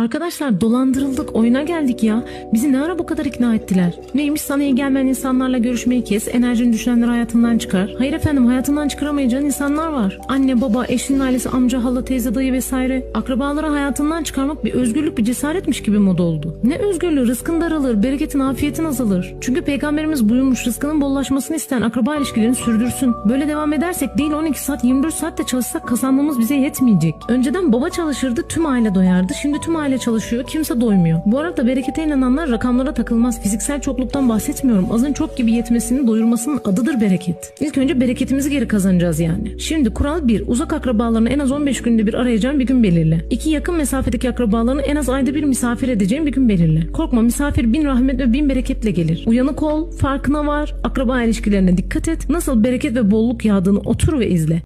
Arkadaşlar dolandırıldık oyuna geldik ya. Bizi ne ara bu kadar ikna ettiler? Neymiş sana iyi gelmeyen insanlarla görüşmeyi kes, enerjini düşenleri hayatından çıkar. Hayır efendim hayatından çıkaramayacağın insanlar var. Anne, baba, eşinin ailesi, amca, hala, teyze, dayı vesaire. Akrabaları hayatından çıkarmak bir özgürlük, bir cesaretmiş gibi moda oldu. Ne özgürlüğü? Rızkın daralır, bereketin, afiyetin azalır. Çünkü peygamberimiz buyurmuş rızkının bollaşmasını isteyen akraba ilişkilerini sürdürsün. Böyle devam edersek değil 12 saat 24 saat de çalışsak kazanmamız bize yetmeyecek. Önceden baba çalışırdı tüm aile doyardı. Şimdi tüm aile çalışıyor kimse doymuyor. Bu arada berekete inananlar rakamlara takılmaz. Fiziksel çokluktan bahsetmiyorum. Azın çok gibi yetmesinin doyurmasının adıdır bereket. İlk önce bereketimizi geri kazanacağız yani. Şimdi kural 1. Uzak akrabalarını en az 15 günde bir arayacağın bir gün belirle. 2. Yakın mesafedeki akrabalarını en az ayda bir misafir edeceğin bir gün belirle. Korkma misafir bin rahmet ve bin bereketle gelir. Uyanık ol, farkına var, akraba ilişkilerine dikkat et. Nasıl bereket ve bolluk yağdığını otur ve izle.